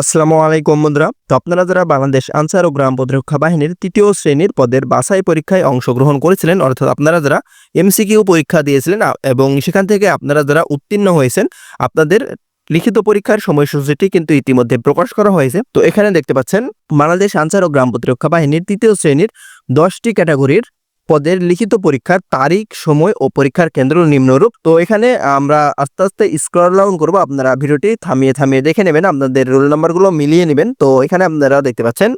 আসসালামু আলাইকুম বন্ধুরা। তো আপনারা যারা বাংলাদেশ আনসার ও গ্রাম প্রতিরক্ষা বাহিনীর তৃতীয় শ্রেণির পদের বাছাই পরীক্ষায় অংশগ্রহণ করেছিলেন, অর্থাৎ আপনারা যারা এমসিকিউ পরীক্ষা দিয়েছিলেন এবং সেখান থেকে আপনারা যারা উত্তীর্ণ হয়েছেন, আপনাদের লিখিত পরীক্ষার সময়সূচিটি কিন্তু ইতিমধ্যে প্রকাশ করা হয়েছে। তো এখানে দেখতে পাচ্ছেন, বাংলাদেশ আনসার ও গ্রাম প্রতিরক্ষা বাহিনীর তৃতীয় শ্রেণির দশটি ক্যাটাগরির পদের লিখিত পরীক্ষার তারিখ, সময় ও পরীক্ষার কেন্দ্র নিম্নরূপ। তো এখানে আমরা আস্তে আস্তে স্ক্রল ডাউন করব। আপনারা ভিডিওটি থামিয়ে থামিয়ে দেখে নেবেন। আপনাদের রোল নাম্বারগুলো মিলিয়ে নেবেন। তো এখানে আপনারা দেখতে পাচ্ছেন,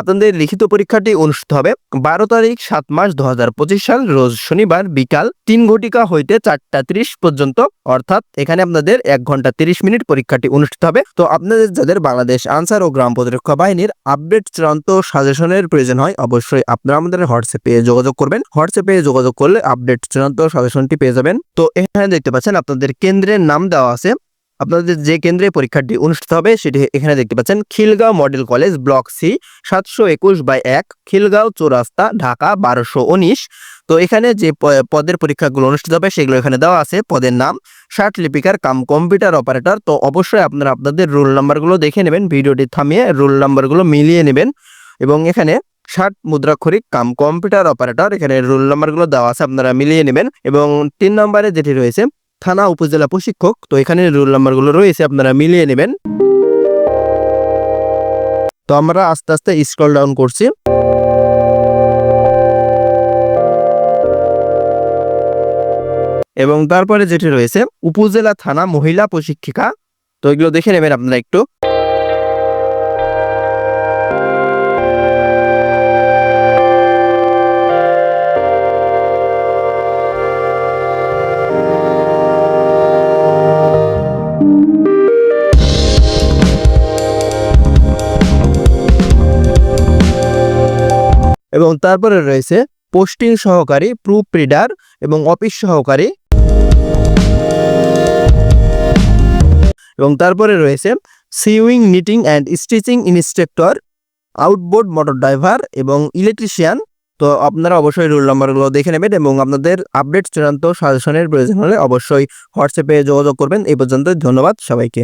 আপনাদের লিখিত পরীক্ষাটি অনুষ্ঠিত হবে বারো তারিখ, সাত মাস দু হাজার পঁচিশ সাল, রোজ শনিবার বিকাল তিন ঘটিকা হইতে চারটা তিরিশ পর্যন্ত। অর্থাৎ এখানে আপনাদের এক ঘণ্টা তিরিশ মিনিট পরীক্ষাটি অনুষ্ঠিত হবে। তো আপনাদের যাদের বাংলাদেশ আনসার ও গ্রাম প্রতিরক্ষা বাহিনীর আপডেট চূড়ান্ত সাজেশনের প্রয়োজন হয়, অবশ্যই আপনারা আমাদের হোয়াটসঅ্যাপে যোগাযোগ করবেন। হোয়াটসঅ্যাপে যোগাযোগ করলে আপডেট চূড়ান্ত সাজেশনটি পেয়ে যাবেন। তো এখানে দেখতে পাচ্ছেন আপনাদের কেন্দ্রের নাম দেওয়া আছে। আপনাদের যে কেন্দ্রে পরীক্ষাটি অনুষ্ঠিত হবে সেটি এখানে দেখতে পাচ্ছেন Khilgaon model college block C, সাতশো একুশ বাই এক, খিলগাঁও চৌরাস্তা, ঢাকা বারোশো উনিশ। তো এখানে যে পদের পরীক্ষাগুলো অনুষ্ঠিত হবে সেগুলো এখানে দেওয়া আছে। পদের নাম ষাট লিপিকার কাম কম্পিউটার অপারেটর। তো অবশ্যই আপনারা আপনাদের রোল নাম্বারগুলো দেখে নেবেন, ভিডিওটি থামিয়ে রোল নাম্বারগুলো মিলিয়ে নেবেন। এবং এখানে ষাট মুদ্রাক্ষরিক কাম কম্পিউটার অপারেটর। এখানে রোল নাম্বারগুলো দেওয়া আছে, আপনারা মিলিয়ে নেবেন। এবং তিন নম্বরে যেটি রয়েছে, থানা উপজেলা প্রশিক্ষক। তো এখানে রোল নাম্বারগুলো রয়েছে, আপনারা মিলিয়ে নেবেন। তো আমরা আস্তে আস্তে স্ক্রল ডাউন করছি। এবং তারপরে যেটি রয়েছে, উপজেলা থানা মহিলা প্রশিক্ষিকা। তো এগুলো দেখে নেবেন আপনারা একটু। এবং তারপরে রয়েছে পোস্টিং সহকারী প্রুফ রিডার এবং অফিস সহকারী। এবং তারপরে রয়েছে sewing, knitting and stitching instructor, outboard motor driver এবং ইলেকট্রিশিয়ান। তো আপনারা অবশ্যই রোল নাম্বারগুলো দেখে নেবেন এবং আপনাদের আপডেট চূড়ান্ত সাজেশনের প্রয়োজন হলে অবশ্যই হোয়াটসঅ্যাপে যোগাযোগ করবেন। এই পর্যন্ত ধন্যবাদ সবাইকে।